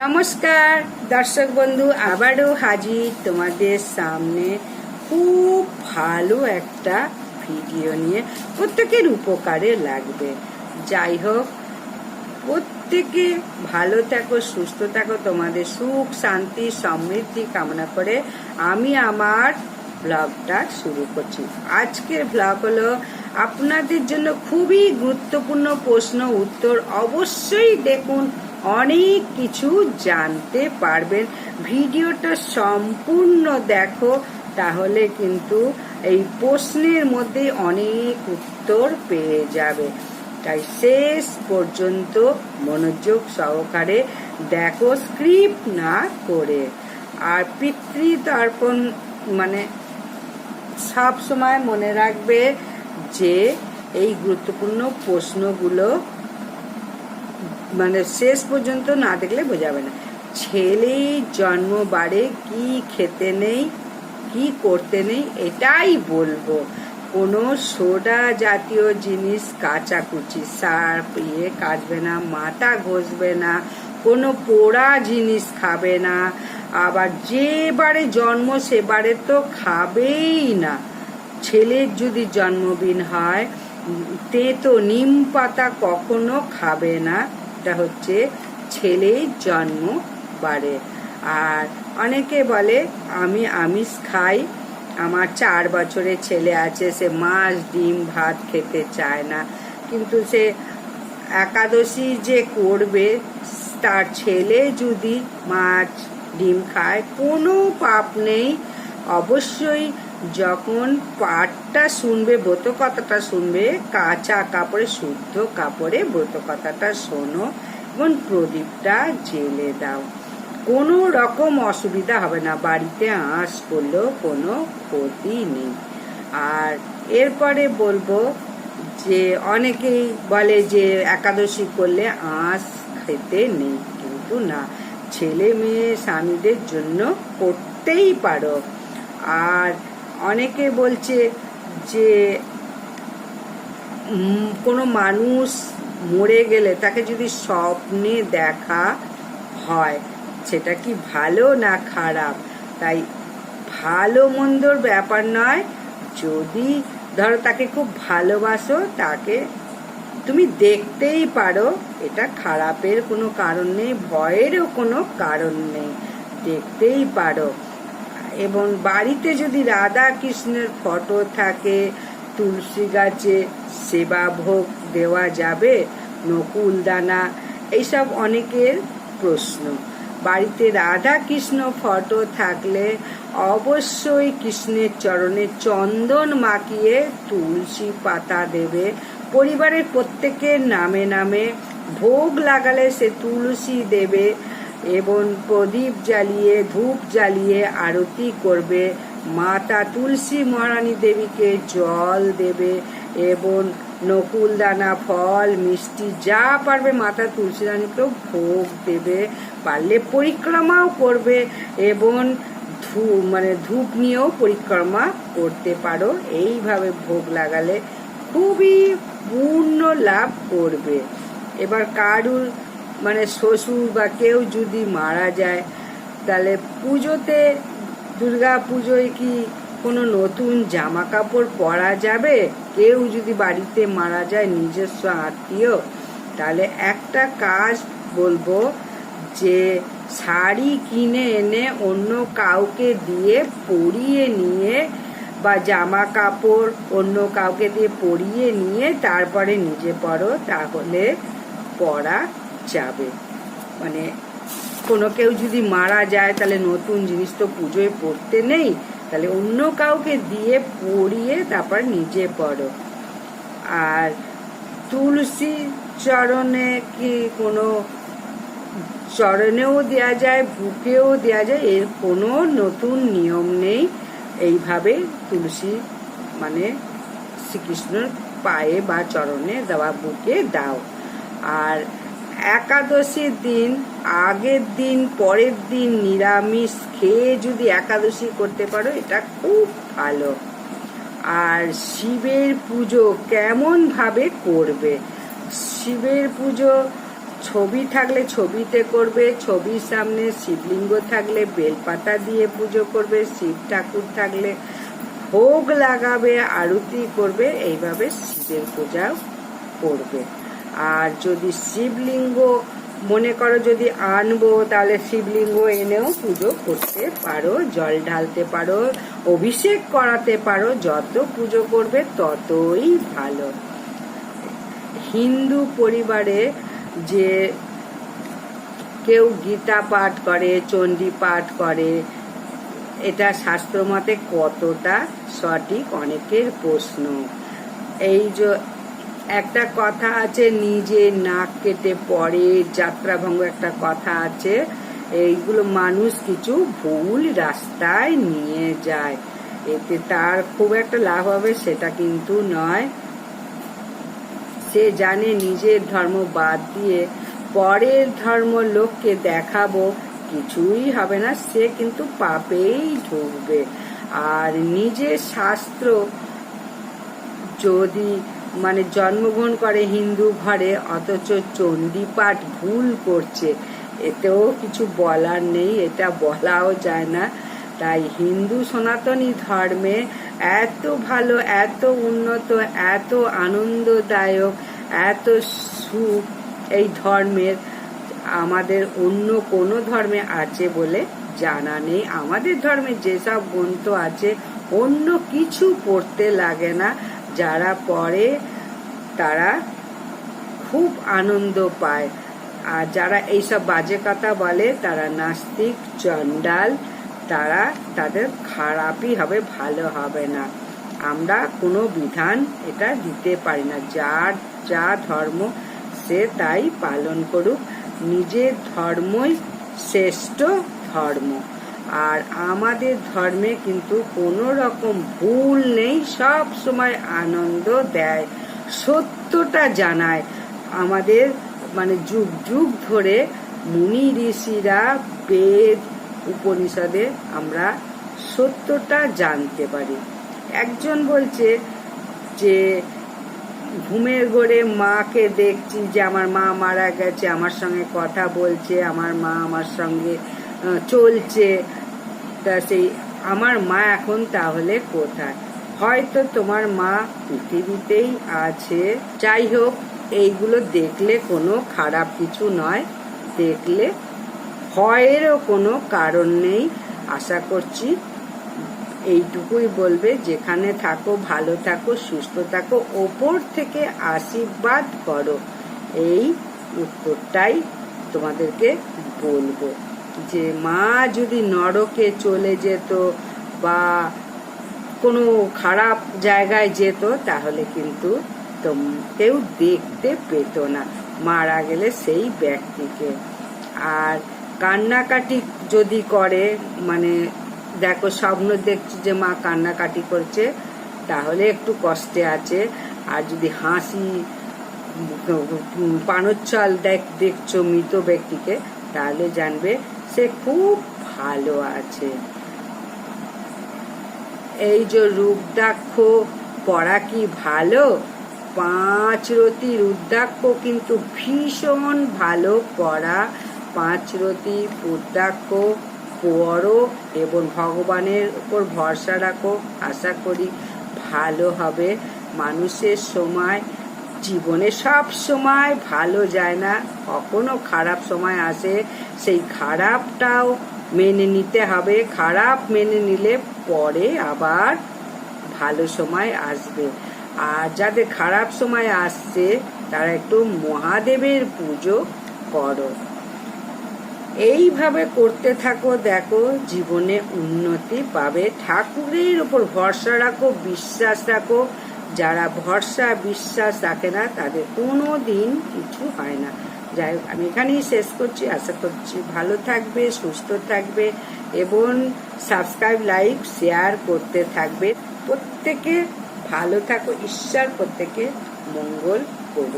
নমস্কার, দর্শক বন্ধু, আবারও হাজির তোমাদের সামনে খুব ভালো একটা ভিডিও নিয়ে প্রত্যেকের উপকারে লাগবে। যাই হোক, প্রত্যেকে ভালো থাকো, সুস্থ থাকো, তোমাদের সুখ, শান্তি, সমৃদ্ধি কামনা করে আমি আমার ব্লগটা শুরু করছি। আজকের ব্লগ হলো আপনাদের জন্য খুবই গুরুত্বপূর্ণ প্রশ্ন উত্তর অবশ্যই দেখুন অনেক কিছু জানতে পারবেন। ভিডিওটা সম্পূর্ণ দেখো, তাহলে কিন্তু এই প্রশ্নের মধ্যে অনেক উত্তর পেয়ে যাবে। তাই শেষ পর্যন্ত মনোযোগ সহকারে দেখো, স্ক্রিপ্ট না করে। আর পিতৃতর্পণ মানে সব সময় মনে রাখবে যে এই গুরুত্বপূর্ণ প্রশ্নগুলো মানে শেষ পর্যন্ত না দেখলে বোঝাবে না। ছেলে জন্ম বাড়ে, কি খেতে নেই, কি করতে নেই, এটাই বলব। কোনো সোডা জাতীয় জিনিস কাচাকুচি, সার্ফ ইয়ে কাটবে না, মাথা ঘষবে না, কোনো পোড়া জিনিস খাবে না। আবার যেবারে জন্ম সেবারে তো খাবেই না। ছেলের যদি জন্মদিন হয়, তেতো নিম পাতা কখনো খাবে না। এটা হচ্ছে ছেলের জন্ম বাড়ে আর অনেকে বলে, আমি আমিষ খাই, আমার চার বছরের ছেলে আছে, সে মাছ, ডিম, ভাত খেতে চায় না। কিন্তু সে একাদশী যে করবে, তার ছেলে যদি মাছ, ডিম খায়, কোনো পাপ নেই। অবশ্যই যখন পাঠটা শুনবে ব্রত কথাটা শুনবে, কাঁচা কাপড়ে, শুদ্ধ কাপড়ে ব্রত কথাটা শোনো এবং প্রদীপটা জেলে দাও। কোনো রকম অসুবিধা হবে না, বাড়িতে আঁশ করলেও কোনো ক্ষতি নেই। আর এরপরে বলব যে, অনেকেই বলে যে, একাদশী করলে আঁশ খেতে নেই, কিন্তু না, ছেলে মেয়ে স্বামীদের জন্য করতেই পারো। আর অনেকে বলছে যে কোনো মানুষ মরে গেলে তাকে যদি স্বপ্নে দেখা হয়, সেটা কি ভালো না খারাপ? তাই ভালো মন্দর ব্যাপার নয়, যদি ধরো তাকে খুব ভালোবাসো, তাকে তুমি দেখতেই পারো, এটা খারাপের কোনো কারণ নেই, ভয়েরও কোনো কারণ নেই, দেখতেই পারো। এবং বাড়িতে যদি রাধা কৃষ্ণের ফটো থাকে, তুলসী গাছে সেবা ভোগ দেওয়া যাবে নকুল দানা এইসব অনেকের প্রশ্ন। বাড়িতে রাধা কৃষ্ণ ফটো থাকলে অবশ্যই কৃষ্ণের চরণে চন্দন মাখিয়ে তুলসী পাতা দেবে। পরিবারের প্রত্যেকের নামে নামে ভোগ লাগালে সে তুলসী দেবে। এবং প্রদীপ জ্বালিয়ে, ধূপ জ্বালিয়ে আরতি করবে। মাতা তুলসী মহারানী দেবীকে জল দেবে এবং নকুল দানা ফল, মিষ্টি যা পারবে মাতা তুলসী রানীকেও ভোগ দেবে। পারলে পরিক্রমাও করবে এবং ধূপ মানে ধূপ নিয়েও পরিক্রমা করতে পারো। এইভাবে ভোগ লাগালে খুবই পূর্ণ লাভ করবে। এবার কারুর মানে শ্বশুর বা কেউ যদি মারা যায়, তাহলে পুজোতে দুর্গা পুজোয় কি কোনো নতুন জামা কাপড় পরা যাবে? কেউ যদি বাড়িতে মারা যায়, নিজস্ব আত্মীয়, তাহলে একটা কাজ বলব যে শাড়ি কিনে এনে অন্য কাউকে দিয়ে পরিয়ে নিয়ে বা জামা কাপড় অন্য কাউকে দিয়ে পরিয়ে নিয়ে তারপরে নিজে পরো, তাহলে পরা যাবে। মানে কোনো কেউ যদি মারা যায়, তাহলে নতুন জিনিস তো পুজোয় পড়তে নেই। তাহলে অন্য কাউকে দিয়ে পরিয়ে তারপর নিজে পড়ো। আর তুলসী চরণে কি কোনো চরণেও দেওয়া যায়, বুকেও দেওয়া যায়? এর কোনো নতুন নিয়ম নেই। এইভাবে তুলসী মানে শ্রীকৃষ্ণর পায়ে বা চরণে দেওয়া বুকে দাও। আর একাদশীর দিন, আগের দিন, পরের দিন নিরামিষ খেয়ে যদি একাদশী করতে পারো, এটা খুব ভালো। আর শিবের পুজো কেমন ভাবে করবে? শিবের পুজো ছবি থাকলে ছবিতে করবে, ছবির সামনে শিবলিঙ্গ থাকলে বেলপাতা দিয়ে পুজো করবে, শিব ঠাকুর থাকলে ভোগ লাগাবে, আরতি করবে, এইভাবে শিবের পূজা করবে। আর যদি শিবলিঙ্গ, মনে করো যদি আনব, তাহলে শিবলিঙ্গ এনেও পুজো করতে পারো, জল ঢালতে পারো, অভিষেক করাতে পারো, যত পুজো করবে ততই ভালো। হিন্দু পরিবারে যে কেউ গীতা পাঠ করে, চণ্ডী পাঠ করে, এটা শাস্ত্রমতে কতটা সঠিক অনেকের প্রশ্ন। এই যে একটা কথা আছে, নিজে নাক কেটে পড়ে যাত্রাভঙ্গ একটা কথা আছে। এইগুলো মানুষ কিছু ভুল রাস্তায় নিয়ে যায়। এতে তার খুব একটা লাভ হবে সেটা কিন্তু নয়। সে জানে নিজের ধর্ম বাদ দিয়ে পরের ধর্ম লোককে দেখাবো, কিছুই হবে না, সে কিন্তু পাপেই ঢুকবে। আর নিজের শাস্ত্র যদি মানে জন্মগ্রহণ করে হিন্দু ঘরে, অথচ চণ্ডীপাঠ ভুল করছে। এতেও কিছু বলার নেই, এটা বলাও যায় না। তাই হিন্দু সনাতনী ধর্মে এত ভালো, এত উন্নত, এত আনন্দদায়ক, এত সুখ, এই ধর্মের আমাদের অন্য কোনো ধর্মে আছে বলে জানা নেই। আমাদের ধর্মে যেসব গ্রন্থ আছে, অন্য কিছু পড়তে লাগে না। যারা পড়ে, তারা খুব আনন্দ পায়। আর যারা এইসব বাজে কথা বলে, তারা নাস্তিক, চণ্ডাল, তারা তাদের খারাপই হবে, ভালো হবে না। আমরা কোনো বিধান এটা দিতে পারি না। যার যা ধর্ম, সে তাই পালন করুক। নিজের ধর্মই শ্রেষ্ঠ ধর্ম। আর আমাদের ধর্মে কিন্তু কোনো রকম ভুল নেই, সব সময় আনন্দ দেয়, সত্যটা জানায়। আমাদের মানে যুগ যুগ ধরে মুনি ঋষিরা বেদ উপনিষদে আমরা সত্যটা জানতে পারি। একজন বলছে যে, ঘুমের ঘরে মাকে দেখছি যে আমার মা মারা গেছে, আমার সঙ্গে কথা বলছে, আমার মা আমার সঙ্গে চলছে। তা সেই আমার মা এখন তাহলে কোথায়? হয়তো তোমার মা পৃথিবীতেই আছে। যাই হোক, এইগুলো দেখলে কোনো খারাপ কিছু নয়। দেখলে ভয়েরও কোনো কারণ নেই। আশা করছি এইটুকুই বলবে। যেখানে থাকো, ভালো থাকো, সুস্থ থাকো, ওপর থেকে আশীর্বাদ করো। এই উত্তরটাই তোমাদেরকে বলব। যে মা যদি নরকে চলে যেত বা কোনো খারাপ জায়গায় যেত, তাহলে কিন্তু কেউ দেখতে পেত না। মারা গেলে সেই ব্যক্তিকে। আর কান্নাকাটি যদি করে মানে দেখো, স্বপ্ন দেখছি যে মা কান্নাকাটি করছে, তাহলে একটু কষ্টে আছে। আর যদি হাসি পানোচ্ছল দেখ, দেখছ মৃত ব্যক্তিকে, তাহলে জানবে সে খুব ভালো আছে। এই যে রুদ্রাক্ষ পড়া কি ভালো? পাঁচ রতি রুদ্রাক্ষ কিন্তু ভীষণ ভালো পড়া। পাঁচ রতি রুদ্রাক্ষ পড়ো এবং ভগবানের উপর ভরসা রাখো। আশা করি ভালো হবে। মানুষের সময় জীবনে সব সময় ভালো যায় না। কখনো খারাপ সময় আসে, সেই খারাপটাও মেনে নিতে হবে। খারাপ মেনে নিলে পরে আবার ভালো সময় আসবে। আর যাদের খারাপ সময় আসছে, তারা একটু মহাদেবের পুজো করো। এইভাবে করতে থাকো, দেখো জীবনে উন্নতি পাবে। ঠাকুরের উপর ভরসা রাখো, বিশ্বাস রাখো। যারা ভরসা, বিশ্বাস রাখে না, তাদের কোনো দিন কিছু হয় না। যাই হোক, আমি এখানেই শেষ করছি। আশা করছি ভালো থাকবে, সুস্থ থাকবে এবং সাবস্ক্রাইব, লাইক, শেয়ার করতে থাকবে। প্রত্যেকে ভালো থাকো, ঈশ্বর প্রত্যেকে মঙ্গল করুক।